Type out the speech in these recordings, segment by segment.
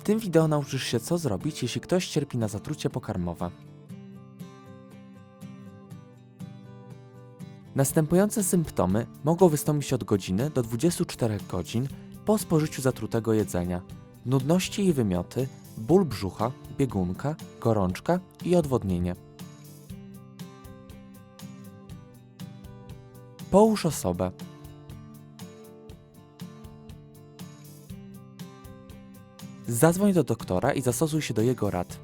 W tym wideo nauczysz się co zrobić, jeśli ktoś cierpi na zatrucie pokarmowe. Następujące symptomy mogą wystąpić od godziny do 24 godzin po spożyciu zatrutego jedzenia. Nudności i wymioty, ból brzucha, biegunka, gorączka i odwodnienie. Połóż osobę. Zadzwoń do doktora i zastosuj się do jego rad.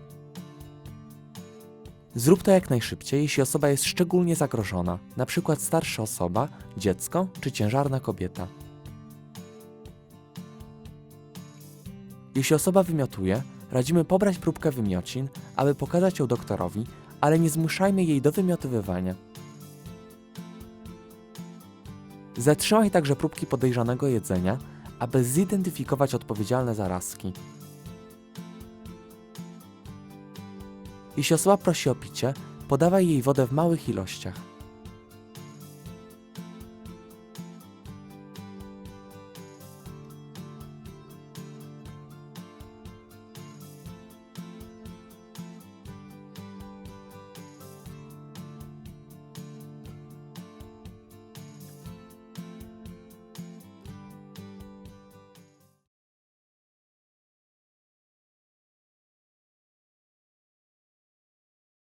Zrób to jak najszybciej, jeśli osoba jest szczególnie zagrożona, np. starsza osoba, dziecko czy ciężarna kobieta. Jeśli osoba wymiotuje, radzimy pobrać próbkę wymiocin, aby pokazać ją doktorowi, ale nie zmuszajmy jej do wymiotywywania. Zatrzymaj także próbki podejrzanego jedzenia, aby zidentyfikować odpowiedzialne zarazki. Jeśli osoba prosi o picie, podawaj jej wodę w małych ilościach.